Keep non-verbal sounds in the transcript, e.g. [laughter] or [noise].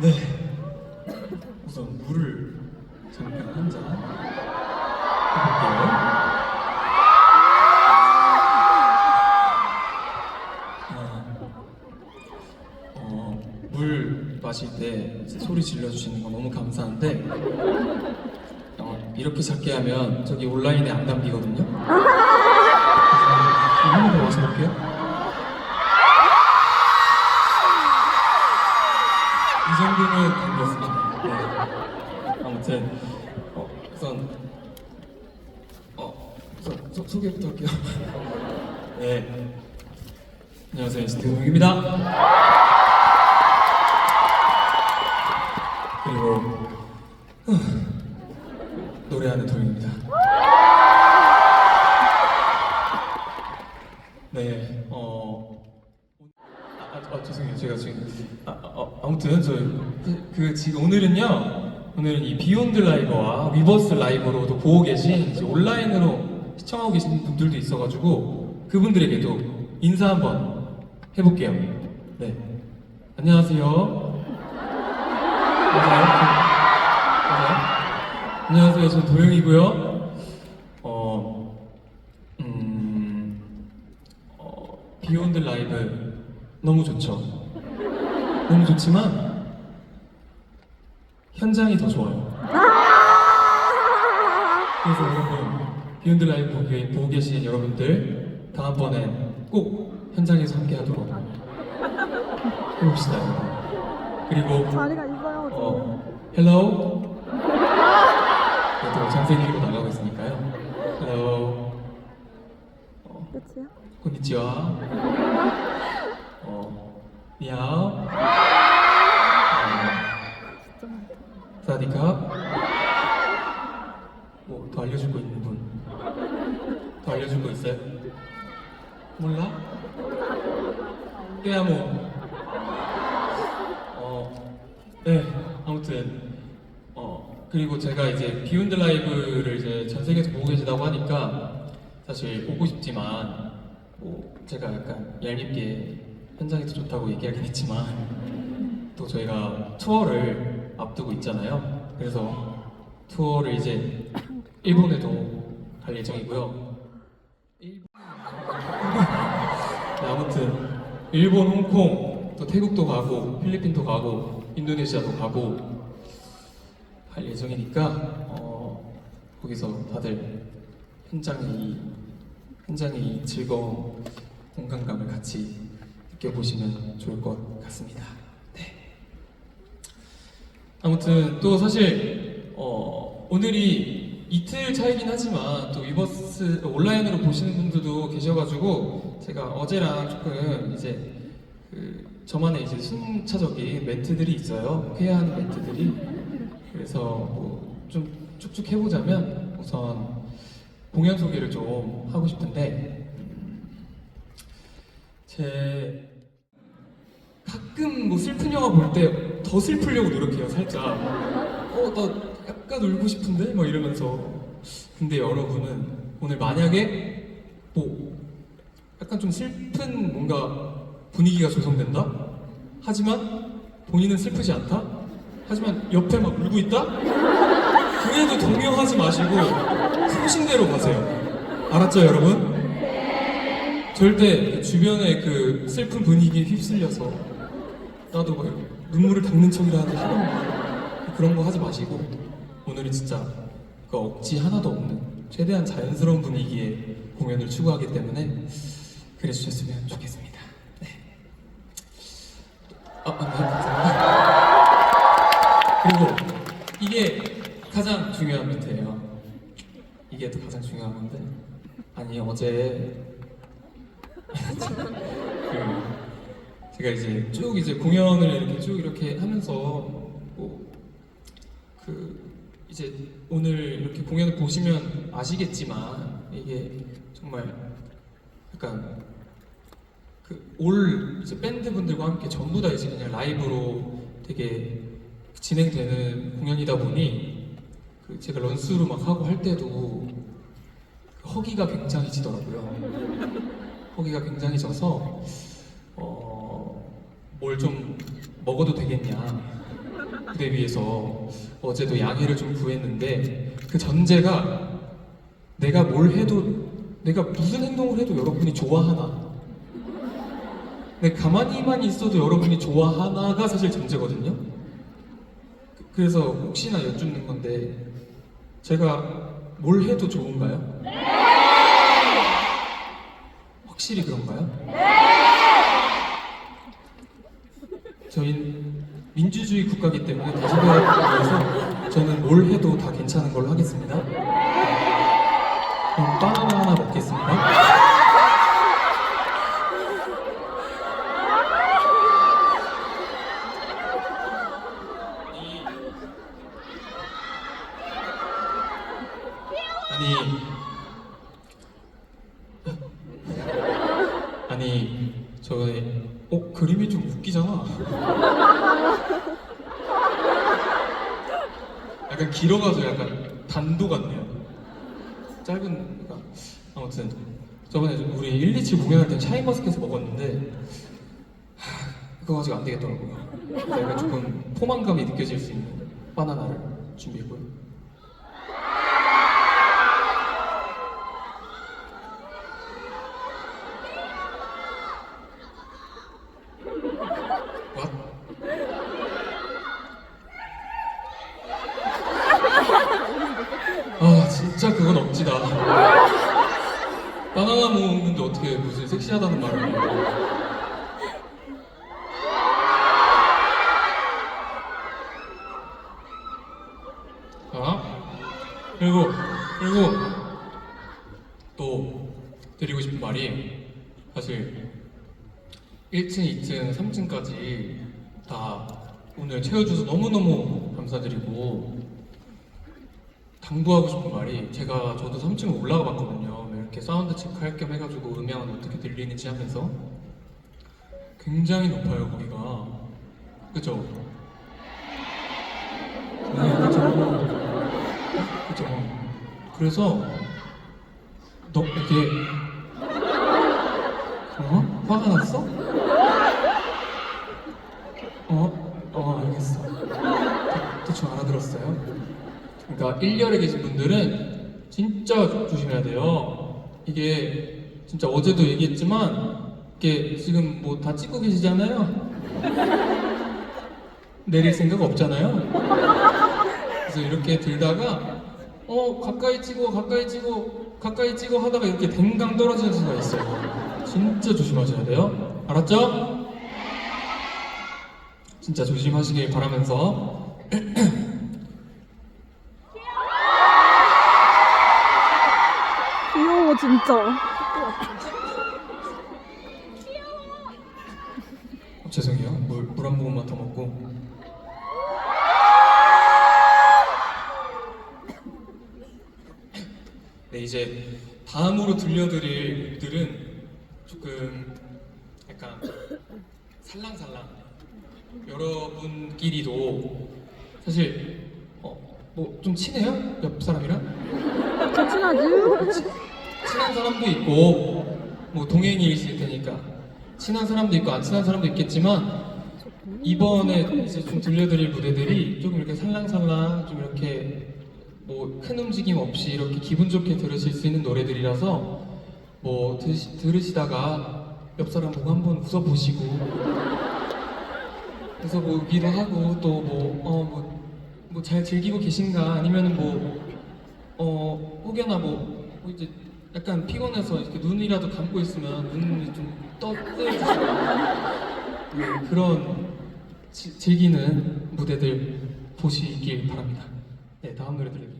네. 우선 물을 잠깐 한 잔 해볼게요. 아, 어, 물 마실 때 소리 질러주시는 거 너무 감사한데 어, 이렇게 작게 하면 저기 온라인에 안 담기거든요. 한번더 마셔볼게요. 이 정도면 담겼습니다. 네. 아무튼 어, 우선 어, 우선 소, 소개부터 할게요. 네. 안녕하세요. 동욱입니다. 그리고 후, 노래하는 도영입니다. 네, 어, 아, 아, 아, 죄송해요. 제가 지금 아, 아무튼 저 그 지금 오늘은요. 오늘은 이 비욘드 라이브와 위버스 라이브로도 보고 계신 이제 온라인으로 시청하고 계신 분들도 있어가지고 그분들에게도 인사 한번 해볼게요. 네, 안녕하세요. 맞아요? 저- 맞아요? 안녕하세요. 전 도영이고요. 어, 음, 어, 비욘드 라이브 너무 좋죠. 너무 좋지만 현장이 더 좋아요. 그래서 여러분 비욘드 라이브 보기, 보고 계신 여러분들 다음번엔 꼭 현장에서 함께하도록 해봅시다. 여러분. 그리고 자리가 있어요. 어, 헬로. 네, 또 장세기로 나가고 있으니까요. 헬로. 어, 끝이야? konnichiwa. 어, 많다. 사디캅. 뭐더 알려줄 거 있는 분? 더 알려줄 거 있어요? 몰라? 깨야모. 어, 네, 아무튼 어 그리고 제가 이제 비욘드 라이브를 이제 전 세계에서 보고 계시다고 하니까 사실 보고 싶지만 뭐 제가 약간 얄밉게 현장에서 좋다고 얘기하긴 했지만 또 저희가 투어를 앞두고 있잖아요. 그래서 투어를 이제 일본에도 갈 예정이고요. 네, 아무튼 일본, 홍콩, 또 태국도 가고 필리핀도 가고 인도네시아도 가고 갈 예정이니까 어, 거기서 다들 현장의 이, 현장의 이 즐거운 공간감을 같이 느껴보시면 좋을 것 같습니다. 네. 아무튼 또 사실 어, 오늘이 이틀 차이긴 하지만 또 위버스 온라인으로 보시는 분들도 계셔가지고 제가 어제랑 조금 이제 그 저만의 이제 순차적인 멘트들이 있어요. 회화하는 멘트들이 그래서 뭐 좀 쭉쭉 해보자면 우선 공연 소개를 좀 하고 싶은데 음, 제 가끔 뭐 슬픈 영화 볼 때 더 슬프려고 노력해요 살짝. 어 나 약간 울고 싶은데? 막 이러면서. 근데 여러분은 오늘 만약에 뭐 약간 좀 슬픈 뭔가 분위기가 조성된다? 하지만 본인은 슬프지 않다? 하지만 옆에 막 울고 있다? 그래도 동요하지 마시고 소신대로 가세요. 알았죠 여러분? 절대 주변의 그 슬픈 분위기에 휩쓸려서 나도 막 눈물을 닦는 척이라 하는 하는 그런 거 하지 마시고 오늘은 진짜 그 억지 하나도 없는 최대한 자연스러운 분위기의 공연을 추구하기 때문에 그래 주셨으면 좋겠습니다. 네. 아, 아, 네. 그리고 이게 가장 중요한 멘트예요. 이게 또 가장 중요한 건데 아니 어제 [laughs] 그 제가 이제 쭉 이제 공연을 이렇게 쭉 이렇게 하면서 뭐 그 이제 오늘 이렇게 공연을 보시면 아시겠지만 이게 정말 약간 그 올 이제 밴드 분들과 함께 전부 다 이제 그냥 라이브로 되게 진행되는 공연이다 보니 그 제가 런스로 막 하고 할 때도 그 허기가 굉장히 지더라고요. 허기가 굉장히 져서 어, 뭘 좀 먹어도 되겠냐 무대 위에서 어제도 양해를 좀 구했는데 그 전제가 내가 뭘 해도 내가 무슨 행동을 해도 여러분이 좋아하나 내 가만히만 있어도 여러분이 좋아하나가 사실 전제거든요. 그- 그래서 혹시나 여쭙는 건데 제가 뭘 해도 좋은가요? 확실히 그런가요? 저희는 민주주의 국가이기 때문에 말해서 저는 뭘 해도 다 괜찮은 걸로 하겠습니다. 그럼 바나나 하나 먹겠습니다. 아니 아니 어 그림이 좀 웃기잖아. 약간 길어가지고 약간 단도 같네요. 짧은 그러니까 아무튼 저번에 우리 127 공연할 때 샤인머스켓을 먹었는데 하, 그거 가지고 안 되겠더라고요. 약간 조금 포만감이 느껴질 수 있는 바나나를 준비했고요. What? 아 진짜 그건 억지다. 바나나 먹는데 어떻게 무슨 섹시하다는 말을? 자 그리고 그리고 또 드리고 싶은 말이 사실 1층, 2층, 3층까지 다 오늘 채워줘서 너무너무 감사드리고 당부하고 싶은 말이 제가 저도 3층 올라가 봤거든요. 이렇게 사운드 체크할 겸 해가지고 음향은 어떻게 들리는지 하면서 굉장히 높아요 거기가 그죠? 네 그죠 그죠 그래서 너 이게 어? 화가 났어? 어? 어 알겠어 대- 대충 알아들었어요 그러니까 1열에 계신 분들은 진짜 조심해야 돼요 이게 진짜 어제도 얘기했지만 이게 지금 뭐 다 찍고 계시잖아요. 내릴 생각 없잖아요. 그래서 이렇게 들다가 어 가까이 찍어 가까이 찍어 가까이 찍어 하다가 이렇게 댕강 떨어지는 수가 있어요. 진짜 조심하셔야 돼요. 알았죠? 진짜 조심하시길 바라면서 [clears throat] 귀여워. 어, 죄송해요. 물한 모금만 더 먹고. 네 이제 다음으로 들려드릴 곡들은 조금 약간 살랑살랑. 여러분끼리도 사실 어 뭐 좀 친해요? 옆 사람이랑? 저 친하지? 친한 사람도 있고 뭐 동행이실 테니까. 친한 사람도 있고 안 친한 사람도 있겠지만 이번에 이제 좀 들려드릴 무대들이 조금 이렇게 살랑살랑 좀 이렇게 뭐 큰 움직임 없이 이렇게 기분 좋게 들으실 수 있는 노래들이라서 뭐 드시, 들으시다가 옆 사람 보고 한번 웃어보시고. 웃어보기도 하고 또 뭐 어 뭐 뭐 잘 즐기고 계신가? 아니면 뭐 어, 혹여나 뭐, 뭐 이제 약간 피곤해서 이렇게 눈이라도 감고 있으면 눈이 좀 네, 그런 지- 즐기는 무대들 보시길 바랍니다. 네, 다음 노래 들려드릴게요.